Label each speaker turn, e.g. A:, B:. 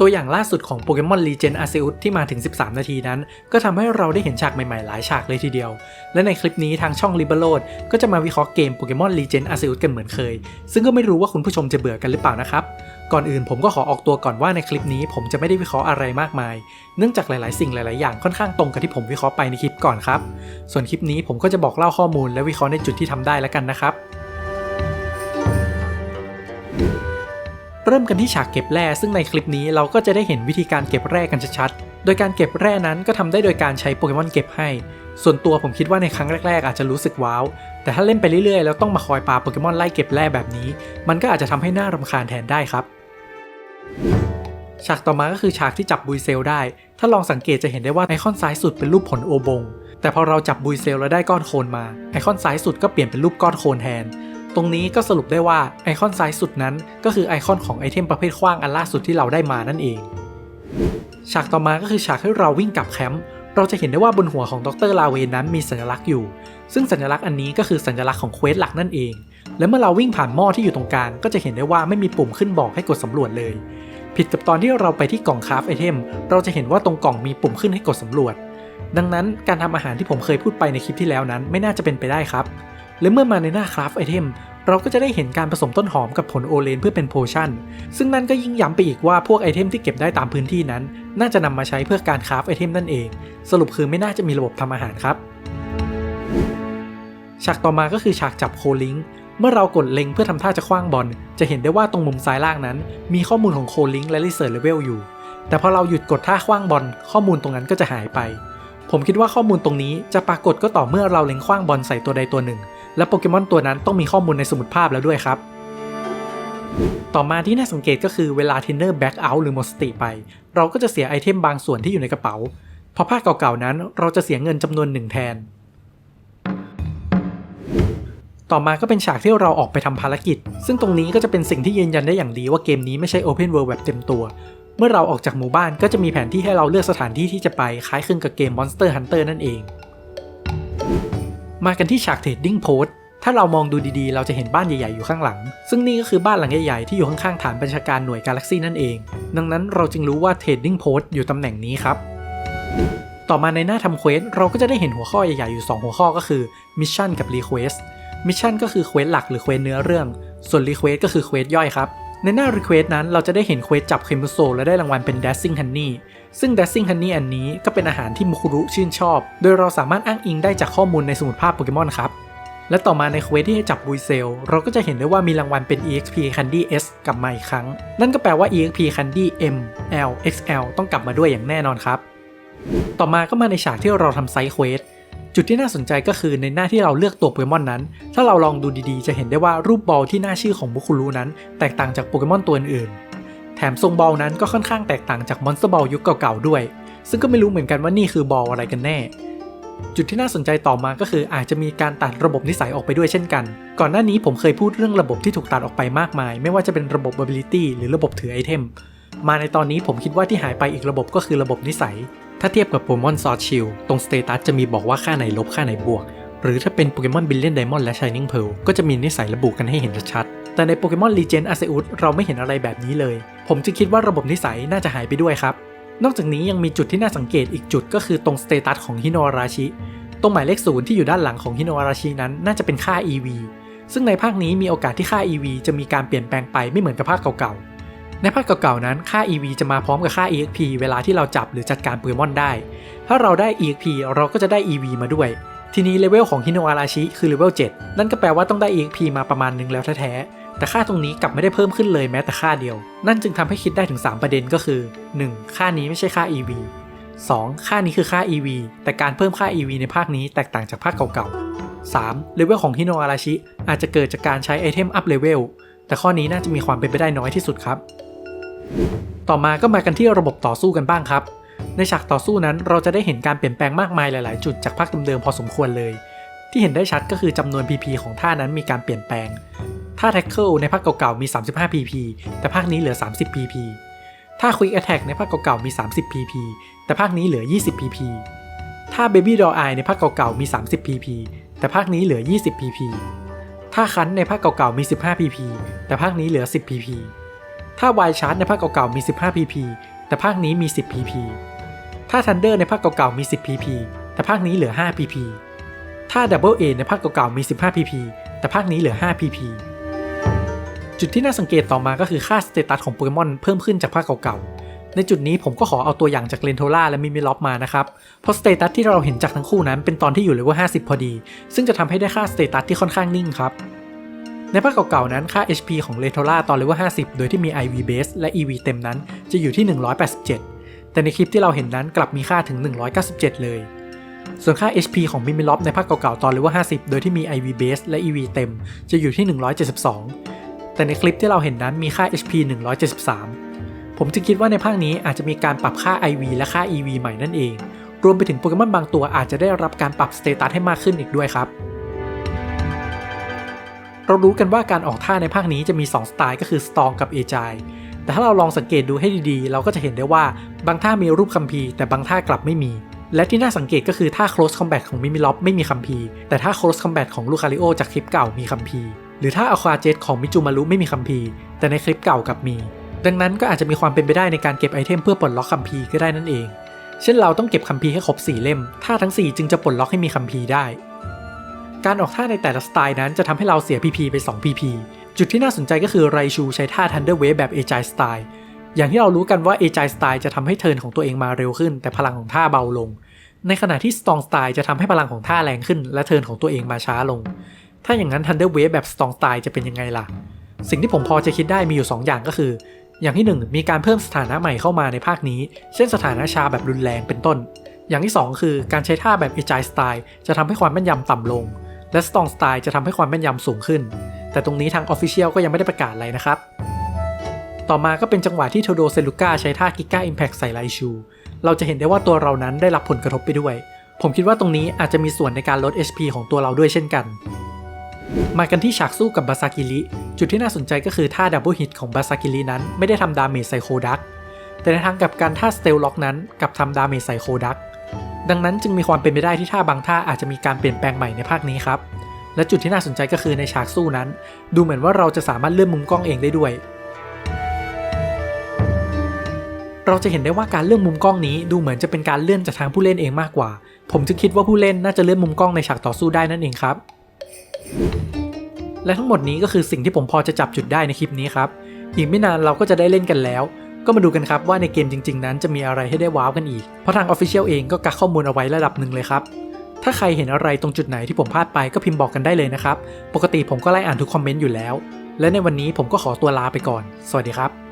A: ตัวอย่างล่าสุดของโปเกมอนลีเจนอาเซอุสที่มาถึง 13 นาทีนั้น ก็ทำให้เราได้เห็นฉากใหม่ๆ หลายฉากเลยทีเดียว และในคลิปนี้ทางช่อง l i b e r o d ก็จะมาวิเคราะห์เกมโปเกมอนลีเจนอาเซอุสกันเหมือนเคย ซึ่งก็ไม่รู้ว่าคุณผู้ชมจะเบื่อกันหรือเปล่านะครับ ก่อนอื่นผมก็ขอออกตัวก่อนว่าในคลิปนี้ผมจะไม่ได้วิเคราะห์อะไรมากมาย เนื่องจากหลายๆ สิ่งหลาย ๆ อย่างค่อนข้างตรงกับที่ผมวิเคราะห์ไปในคลิปก่อนครับ ส่วนคลิปนี้ผมก็จะบอกเล่าข้อมูลและวิเคราะห์ในจุดที่ทำได้แล้วกันนะครับ เริ่มกันที่ฉากเก็บแร่ซึ่งในคลิปนี้เราก็จะได้เห็นวิธีการเก็บแร่กันชัดๆ โดยการเก็บแร่นั้นก็ทำได้โดยการใช้โปเกมอนเก็บให้ ส่วนตัวผมคิดว่าในครั้งแรก ๆ อาจจะรู้สึกว้าว แต่ถ้าเล่นไปเรื่อยๆ แล้วต้องมาคอยปาโปเกมอนไล่เก็บแร่แบบนี้ มันก็อาจจะทำให้หน่ารำคาญแทนได้ครับ ฉากต่อมาก็คือฉากที่จับบุยเซลได้ ถ้าลองสังเกตจะเห็นได้ว่าไอคอนซ้ายสุดเป็นรูปผลโอบง แต่พอเราจับบุยเซลแล้วได้ก้อนโคลนมา ไอคอนซ้ายสุดก็เปลี่ยนเป็นรูปก้อนโคลนแทน ตรงนี้ก็สรุปได้ว่าไอคอนซ้ายสุดนั้น ก็คือไอคอนของไอเทมประเภทขว้างอันล่าสุดที่เราได้มานั่นเอง ฉากต่อมาก็คือฉากให้เราวิ่งกลับแคมป์เราจะเห็นได้ว่าบนหัวของดรลาเวนนั้นมีสัญลักษณ์อยู่ ซึ่งสัญลักษณ์อันนี้ก็คือสัญลักษณ์ของเควสหลักนั่นเอง และเมื่อเราวิ่งผ่านหม้อที่อยู่ตรงกลางก็จะเห็นได้ว่าไม่มีปุ่มขึ้นบอกให้กดสำรวจเลย ผิดกับตอนที่เราไปที่กล่องคราฟไอเทม เราจะเห็นว่าตรงกล่องมีปุ่มขึ้นให้กดสำรวจ ดังนั้นการทำอาหารที่ผมเคยพูดไปในคลิปที่แล้วนั้นไม่น่าจะเป็นไปได้ครับ และเมื่อมาในหน้าคราฟไอเทมเราก็จะได้เห็นการผสมต้นหอมกับผลโอเลนเพื่อเป็นโพชั่น ซึ่งนั่นก็ยิ่งย้ำไปอีกว่าพวกไอเทมที่เก็บได้ตามพื้นที่นั้น น่าจะนำมาใช้เพื่อการคราฟไอเทมนั่นเอง สรุปคือไม่น่าจะมีระบบทำอาหารครับ ฉากต่อมาก็คือฉากจับโคลิงเมื่อเรากดเล็งเพื่อทำท่าจะคว้างบอล จะเห็นได้ว่าตรงมุมซ้ายล่างนั้น มีข้อมูลของโคลิงและรีเสิร์ชเลเวลอยู่ แต่พอเราหยุดกดท่าคว้างบอล ข้อมูลตรงนั้นก็จะหายไป ผมคิดว่าข้อมูลตรงนี้จะปรากฏก็ต่อเมื่อเราเล็งคว้างบอลใส่ตัวใดตัวหนึ่ง และโปเกมอนตัวนั้นต้องมีข้อมูลในสมุดภาพแล้วด้วยครับ ต่อมาที่น่าสังเกตก็คือเวลาเทนเนอร์แบ็กเอาท์หรือหมดสติไป เราก็จะเสียไอเทมบางส่วนที่อยู่ในกระเป๋า พอภาคเก่าๆนั้นเราจะเสียเงินจำนวนหนึ่งแทน ต่อมาก็เป็นฉากที่เราออกไปทำภารกิจ ซึ่งตรงนี้ก็จะเป็นสิ่งที่ยืนยันได้อย่างดีว่าเกมนี้ไม่ใช่ Open World แบบเต็มตัวเมื่อเราออกจากหมู่บ้านก็จะมีแผนที่ให้เราเลือกสถานที่ที่จะไปคล้ายคลึงกับเกม Monster Hunter นั่นเอง มากันที่ฉากเทรดดิ้งโพสถ้าเรามองดูดีๆ เราจะเห็นบ้านใหญ่ๆอยู่ข้างหลัง ซึ่งนี่ก็คือบ้านหลังใหญ่ๆที่อยู่ข้างๆฐานบัญชาการหน่วยกาแล็กซี่นั่นเอง ดังนั้นเราจึงรู้ว่าเทรดดิ้งโพสอยู่ตำแหน่งนี้ครับ ต่อมาในหน้าทำเควสเราก็จะได้เห็นหัวข้อใหญ่ๆอยู่ 2 หัวข้อก็คือมิชชั่นกับรีเควสมิชชั่นก็คือเควสหลักหรือเควสเนื้อเรื่อง ส่วนรีเควสก็คือเควสย่อยครับ ในหน้ารีเควสนั้นเราจะได้เห็นเควสจับเคมุโซและได้รางวัลเป็น Dashing Honey ซึ่ง Dashing Honey อันนี้ก็เป็นอาหารที่มุคุรุชื่นชอบ โดยเราสามารถอ้างอิงได้จากข้อมูลในสมุดภาพโปเกมอนครับ และต่อมาในเควสที่ให้จับบุยเซล เราก็จะเห็นได้ว่ามีรางวัลเป็น EXP Candy S กลับมาอีกครั้ง นั่นก็แปลว่า EXP Candy M L XL ต้องกลับมาด้วยอย่างแน่นอนครับ ต่อมาก็มาในฉากที่เราทำไซด์เควส จุดที่น่าสนใจก็คือในหน้าที่เราเลือกตัวโปเกมอนนั้น ถ้าเราลองดูดีๆ จะเห็นได้ว่ารูปบอลที่หน้าชื่อของบุคุรุนั้น แตกต่างจากโปเกมอนตัวอื่นๆ แถมทรงบอลนั้นก็ค่อนข้างแตกต่างจากมอนสเตอร์บอลยุคเก่าๆด้วย ซึ่งก็ไม่รู้เหมือนกันว่านี่คือบอลอะไรกันแน่ จุดที่น่าสนใจต่อมาก็คืออาจจะมีการตัดระบบนิสัยออกไปด้วยเช่นกัน ก่อนหน้านี้ผมเคยพูดเรื่องระบบที่ถูกตัดออกไปมากมาย ไม่ว่าจะเป็นระบบ ability หรือระบบถือไอเทม มาในตอนนี้ผมคิดว่าที่หายไปอีกระบบก็คือระบบนิสัย ถ้าเทียบกับโปเกมอนซอชิลตรงสเตตัสจะมีบอกว่าค่าไหนลบค่าไหนบวก หรือถ้าเป็นโปเกมอนบิลเลียนไดมอนด์และชายนิ่งเพลก็จะมีนิสัยระบุกันให้เห็นชัดแต่ในโปเกมอนลีเจนอาเซอุสเราไม่เห็นอะไรแบบนี้เลย ผมจึงคิดว่าระบบนิสัยน่าจะหายไปด้วยครับ นอกจากนี้ยังมีจุดที่น่าสังเกตอีกจุดก็คือตรงสเตตัสของฮิโนอาราชิ ตรงหมายเลขศูนย์ที่อยู่ด้านหลังของฮิโนอาราชินั้นน่าจะเป็นค่า EV ซึ่งในภาคนี้มีโอกาสที่ค่า EV จะมีการเปลี่ยนแปลงไปไม่เหมือนกับภาคเก่าๆ ในภาคเก่าๆนั้นค่า EV จะมาพร้อมกับค่า EXP เวลาที่เราจับหรือจัดการโปเกมอนได้ ถ้าเราได้ EXP เราก็จะได้ EV มาด้วย ทีนี้เลเวลของฮิโนอาราชิคือเลเวล7 นั่นก็แปลว่าต้องได้ EXP มาประมาณนึงแล้วแท้ๆ แต่ค่าตรงนี้กลับไม่ได้เพิ่มขึ้นเลยแม้แต่ค่าเดียว นั่นจึงทำให้คิดได้ถึง 3 ประเด็นก็คือ 1. ค่านี้ไม่ใช่ค่า EV 2. ค่านี้คือค่า EV แต่การเพิ่มค่า EV ในภาคนี้แตกต่างจากภาคเก่าๆ 3. เลเวลของฮิโนอาราชิอาจจะเกิดจากการใช้ไอเทมอัพเลเวลแต่ข้อนี้น่าจะมีความเป็นไปได้น้อยที่สุดครับ ต่อมาก็มากันที่ระบบต่อสู้กันบ้างครับ ในฉากต่อสู้นั้นเราจะได้เห็นการเปลี่ยนแปลงมากมายหลาย ๆ จุดจากภาคเดิมๆพอสมควรเลย ที่เห็นได้ชัดก็คือจำนวน PP ของท่านั้นมีการเปลี่ยนแปลง ท่า Tackle ในภาคเก่าๆมี 35 PP แต่ภาคนี้เหลือ 30 PP ท่า Quick Attack ในภาคเก่าๆมี 30 PP แต่ภาคนี้เหลือ 20 PP ถ้า Baby Doll Eye ในภาคเก่าๆมี 30 PP แต่ภาคนี้เหลือ 20 PP ถ้าคันในภาคเก่าๆมี 15 PP แต่ภาคนี้เหลือ 10 PP ถ้า Wild Charge ในภาคเก่าๆมี 15 PP แต่ภาคนี้มี 10 pp ถ้า Thunder ในภาคเก่าๆมี 10 pp แต่ภาคนี้เหลือ 5 pp ถ้า Double A ในภาคเก่าๆมี 15 pp แต่ภาคนี้เหลือ 5 pp จุดที่น่าสังเกตต่อมาก็คือค่าสเตตัสของโปเกมอนเพิ่มขึ้นจากภาคเก่าๆ ในจุดนี้ผมก็ขอเอาตัวอย่างจากเลนโทล่าและมิมิล็อปมานะครับ เพราะสเตตัสที่เราเห็นจากทั้งคู่นั้นเป็นตอนที่อยู่เลเวล50 พอดี ซึ่งจะทำให้ได้ค่าสเตตัสที่ค่อนข้างนิ่งครับ ในภาคเก่าๆนั้นค่า HP ของเลโทล่าตอนเลเวล50 โดยที่มี IV base และ EV เต็มนั้นจะอยู่ที่ 187 แต่ในคลิปที่เราเห็นนั้นกลับมีค่าถึง 197 เลย ส่วนค่า HP ของมิมิล็อปในภาคเก่าๆตอนเลเวล50 โดยที่มี IV base และ EV เต็มจะอยู่ที่ 172 แต่ในคลิปที่เราเห็นนั้นมีค่า HP 173 ผมจึงคิดว่าในภาคนี้อาจจะมีการปรับค่า IV และค่า EV ใหม่นั่นเอง รวมไปถึงโปเกมอนบางตัวอาจจะได้รับการปรับสเตตัสให้มากขึ้นอีกด้วยครับ เรารู้กันว่าการออกท่าในภาคนี้จะมี 2 สไตล์ก็คือ Storm กับ a g i แต่ถ้าเราลองสังเกตดูให้ดีๆ เราก็จะเห็นได้ว่าบางท่ามีรูปคัมภีร์แต่บางท่ากลับไม่มี และที่น่าสังเกตก็คือท่า Close Combat ของมิมิล็อปไม่มีคัมภีร์แต่ท่า Close Combat ของลูคาริโอจากคลิปเก่ามีคัมภีร์หรือท่าอควาเจตของมิจูมารุไม่มีคัมภีร์แต่ในคลิปเก่ากลับมี ดังนั้นก็อาจจะมีความเป็นไปได้ในการเก็บไอเทมเพื่อปลดล็อกคัมภีร์ก็ได้นั่นเอง เช่นเราต้องเก็บคัมภีร์ให้ครบ4เล่มท่าทั้ง 4 จึงจะปลดล็อกให้มีคัมภีร์ได้ การออกท่าในแต่ละสไตล์นั้นจะทำให้เราเสีย PP ไป 2 PP จุดที่น่าสนใจก็คือไรชูใช้ท่า Thunder Wave แบบ a g i สไตล์อย่างที่เรารู้กันว่า a g i สไตล์จะทำให้เทิร์นของตัวเองมาเร็วขึ้น แต่พลังของท่าเบาลง ในขณะที่ Strong Style จะทำให้พลังของท่าแรงขึ้น และเทิร์นของตัวเองมาช้าลง ถ้าอย่างนั้น Thunder Wave แบบ Strong Style จะเป็นยังไงล่ะ สิ่งที่ผมพอจะคิดได้มีอยู่ 2 อย่างก็คือ อย่างที่ 1 มีการเพิ่มสถานะใหม่เข้ามาในภาคนี้ เช่นสถานะชาแบบรุนแรงเป็นต้นอย่างที่ 2 คือการใช้ท่าแบบ a g i สไตล์จะทำให้ความแม่นยำต่ำลง และ Strong Style จะทำให้ความแม่นยำสูงขึ้น แต่ตรงนี้ทาง Official ก็ยังไม่ได้ประกาศอะไรนะครับ ต่อมาก็เป็นจังหวะที่โทโดเซลูก้าใช้ท่ากิก้าอิมแพ t ใส่ไลชู เราจะเห็นได้ว่าตัวเรานั้นได้รับผลกระทบไปด้วย ผมคิดว่าตรงนี้อาจจะมีส่วนในการลด HP ของตัวเราด้วยเช่นกัน มากันที่ฉากสู้กับบาซากิริจุดที่น่าสนใจก็คือท่าดับเบิลฮิตของบาซากิรินั้นไม่ได้ทำดาเมจใส่โคดักแต่ในทางกับการท่าสเตลล็อกนั้นกลับทำดาเมจใส่โคดัก ดังนั้นจึงมีความเป็นไปได้ที่ท่าบางท่าอาจจะมีการเปลี่ยนแปลงใหม่ในภาคนี้ครับ และจุดที่น่าสนใจก็คือในฉากสู้นั้น ดูเหมือนว่าเราจะสามารถเลื่อนมุมกล้องเองได้ด้วย เราจะเห็นได้ว่าการเลื่อนมุมกล้องนี้ดูเหมือนจะเป็นการเลื่อนจากทางผู้เล่นเองมากกว่า ผมจึงคิดว่าผู้เล่นน่าจะเลื่อนมุมกล้องในฉากต่อสู้ได้นั่นเองครับ และทั้งหมดนี้ก็คือสิ่งที่ผมพอจะจับจุดได้ในคลิปนี้ครับ อีกไม่นานเราก็จะได้เล่นกันแล้ว ก็มาดูกันครับว่าในเกมจริง ๆ นั้นจะมีอะไรให้ได้ว้าวกันอีก เพราะทาง Official เองก็กักข้อมูลเอาไว้ระดับหนึ่งเลยครับ ถ้าใครเห็นอะไรตรงจุดไหนที่ผมพลาดไปก็พิมพ์บอกกันได้เลยนะครับ ปกติผมก็ไล่อ่านทุกคอมเมนต์อยู่แล้ว และในวันนี้ผมก็ขอตัวลาไปก่อน สวัสดีครับ